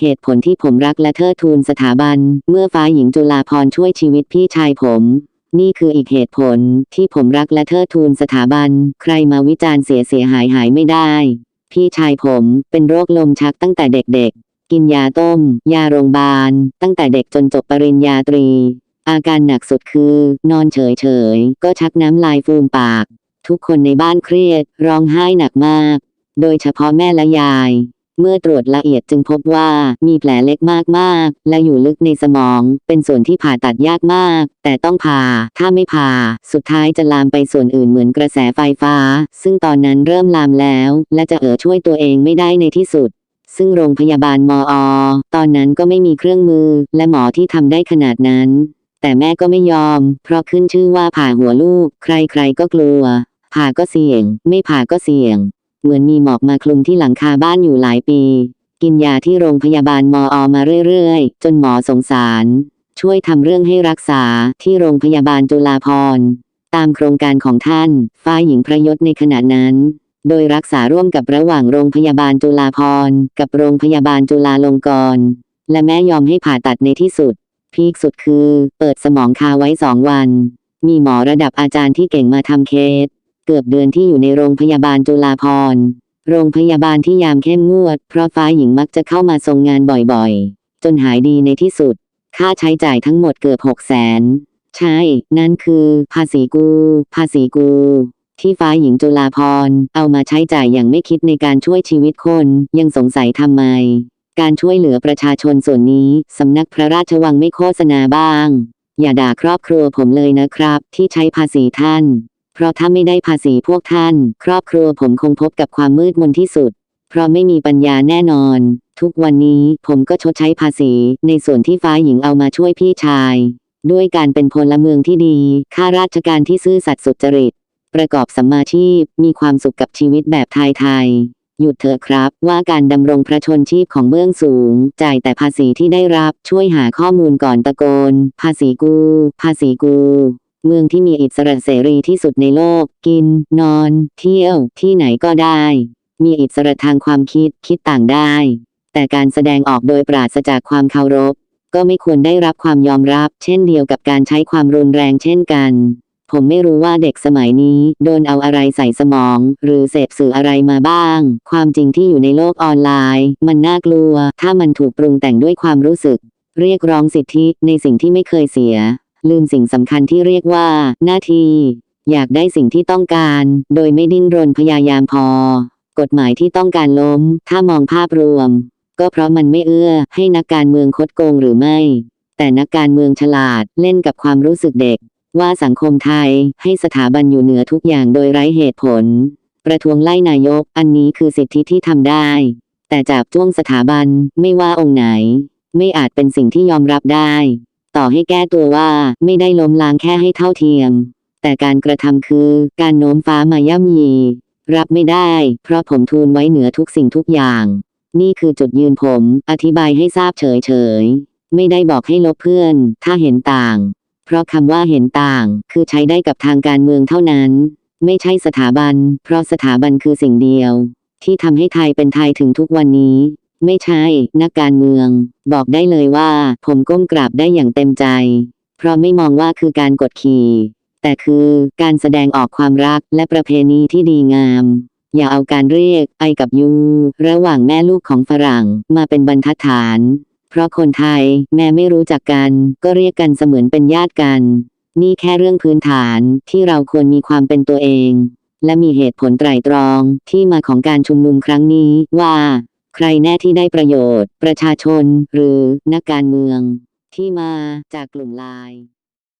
เหตุผลที่ผมรักและเทิดทูนสถาบัน เมื่อฟ้าหญิงจุฬาพรช่วยชีวิตพี่ชายผม นี่คืออีกเหตุผลที่ผมรักและเทิดทูนสถาบัน ใครมาวิจารณ์เสียเสียหายหายไม่ได้ พี่ชายผมเป็นโรคลมชักตั้งแต่เด็กๆ กินยาต้ม ยาโรงพยาบาล ตั้งแต่เด็กจนจบปริญญาตรี อาการหนักสุดคือ นอนเฉยๆ ก็ชักน้ำลายฟูมปาก ทุกคนในบ้านเครียด ร้องไห้หนักมาก โดยเฉพาะแม่และยาย เมื่อตรวจละเอียดจึงพบว่ามีแผลเล็กมากๆ และอยู่ลึกในสมอง เป็นส่วนที่ผ่าตัดยากมาก แต่ต้องผ่า ถ้าไม่ผ่า สุดท้ายจะลามไปส่วนอื่นเหมือนกระแสไฟฟ้า ซึ่งตอนนั้นเริ่มลามแล้ว และจะเออช่วยตัวเองไม่ได้ในที่สุดซึ่งโรงพยาบาลมอ ตอนนั้นก็ไม่มีเครื่องมือ และหมอที่ทำได้ขนาดนั้น แต่แม่ก็ไม่ยอม เพราะขึ้นชื่อว่าผ่าหัวลูก ใครๆก็กลัว ผ่าก็เสี่ยง ไม่ผ่าก็เสี่ยง เหมือนมีหมอกมาคลุมที่หลังคาบ้านอยู่หลายปี กินยาที่โรงพยาบาลมอมาเรื่อยๆ จนหมอสงสาร ช่วยทำเรื่องให้รักษาที่โรงพยาบาลจุฬาภรณ์ตามโครงการของท่านฝ้ายหญิงพระยศในขณะนั้น โดยรักษาร่วมกับระหว่างโรงพยาบาลจุฬาภรณ์กับโรงพยาบาลจุฬาลงกรณ์และแม่ยอมให้ผ่าตัดในที่สุด พีคสุดคือ เปิดสมองคาไว้สองวัน มีหมอระดับอาจารย์ที่เก่งมาทำเคส กือบเดือนที่อยู่ในโรงพยาบาลจุฬาภรณ์โรงพยาบาลที่ยามเข้มงวด เพราะฟ้าหญิงมักจะเข้ามาทรงงานบ่อยๆ จนหายดีในที่สุด ค่าใช้จ่ายทั้งหมดเกือบหกแสนใช่ นั่นคือ ภาษีกู ภาษีกู ที่ฟ้าหญิงจุฬาพรณ์เอามาใช้จ่ายอย่างไม่คิดในการช่วยชีวิตคน ยังสงสัยทำไม การช่วยเหลือประชาชนส่วนนี้สำนักพระราชวังไม่โฆษณาบ้าง อย่าด่าครอบครัวผมเลยนะครับ ที่ใช้ภาษีท่าน เพราะถ้าไม่ได้ภาษีพวกท่าน ครอบครัวผมคงพบกับความมืดมนที่สุด เพราะไม่มีปัญญาแน่นอน ทุกวันนี้ผมก็ชดใช้ภาษีในส่วนที่ฟ้าหญิงเอามาช่วยพี่ชาย ด้วยการเป็นพลเมืองที่ดีข้าราชการที่ซื่อสัตย์สุจริต ประกอบสัมมาชีพ มีความสุขกับชีวิตแบบไทยๆหยุดเถอะครับ ว่าการดำรงพระชนชีพของเบื้องสูง จ่ายแต่ภาษีที่ได้รับช่วยหาข้อมูลก่อนตะโกน ภาษีกู ภาษีกู เมืองที่มีอิสระเสรีที่สุดในโลก กิน นอน เที่ยว ที่ไหนก็ได้ มีอิสระทางความคิด คิดต่างได้ แต่การแสดงออกโดยปราศจากความเคารพ ก็ไม่ควรได้รับความยอมรับ เช่นเดียวกับการใช้ความรุนแรงเช่นกัน ผมไม่รู้ว่าเด็กสมัยนี้ โดนเอาอะไรใส่สมอง หรือเสพสื่ออะไรมาบ้าง ความจริงที่อยู่ในโลกออนไลน์ มันน่ากลัว ถ้ามันถูกปรุงแต่งด้วยความรู้สึก เรียกร้องสิทธิในสิ่งที่ไม่เคยเสีย ลืมสิ่งสำคัญที่เรียกว่า หน้าที่ อยากได้สิ่งที่ต้องการ โดยไม่ดิ้นรนพยายามพอ กฎหมายที่ต้องการล้ม ถ้ามองภาพรวม ก็เพราะมันไม่เอื้อ ให้นักการเมืองคดโกงหรือไม่ แต่นักการเมืองฉลาดเล่นกับความรู้สึกเด็ก ว่าสังคมไทยให้สถาบันอยู่เหนือทุกอย่างโดยไร้เหตุผล ประท้วงไล่นายก อันนี้คือสิทธิที่ทำได้ แต่จับจ้วงสถาบันไม่ว่าองค์ไหน ไม่อาจเป็นสิ่งที่ยอมรับได้ ต่อให้แก้ตัวว่าไม่ได้ล้มล้างแค่ให้เท่าเทียม แต่การกระทำคือการโน้มฟ้ามาย่ำยี รับไม่ได้ เพราะผมทูลไว้เหนือทุกสิ่งทุกอย่าง นี่คือจุดยืนผม อธิบายให้ทราบเฉยๆ ไม่ได้บอกให้ลบเพื่อน ถ้าเห็นต่าง เพราะคำว่าเห็นต่าง คือใช้ได้กับทางการเมืองเท่านั้น ไม่ใช่สถาบัน เพราะสถาบันคือสิ่งเดียว ที่ทำให้ไทยเป็นไทยถึงทุกวันนี้ ไม่ใช่ นักการเมือง บอกได้เลยว่า ผมก้มกราบได้อย่างเต็มใจ เพราะไม่มองว่าคือการกดขี่ แต่คือการแสดงออกความรักและประเพณีที่ดีงาม อย่าเอาการเรียกไอกับยู ระหว่างแม่ลูกของฝรั่งมาเป็นบรรทัดฐาน เพราะคนไทยแม้ไม่รู้จักกัน ก็เรียกกันเสมือนเป็นญาติกัน นี่แค่เรื่องพื้นฐานที่เราควรมีความเป็นตัวเองและมีเหตุผลไตร่ตรองที่มาของการชุมนุมครั้งนี้ว่า ใครแน่ที่ได้ประโยชน์ ประชาชน หรือนักการเมือง ที่มาจากกลุ่มไลน์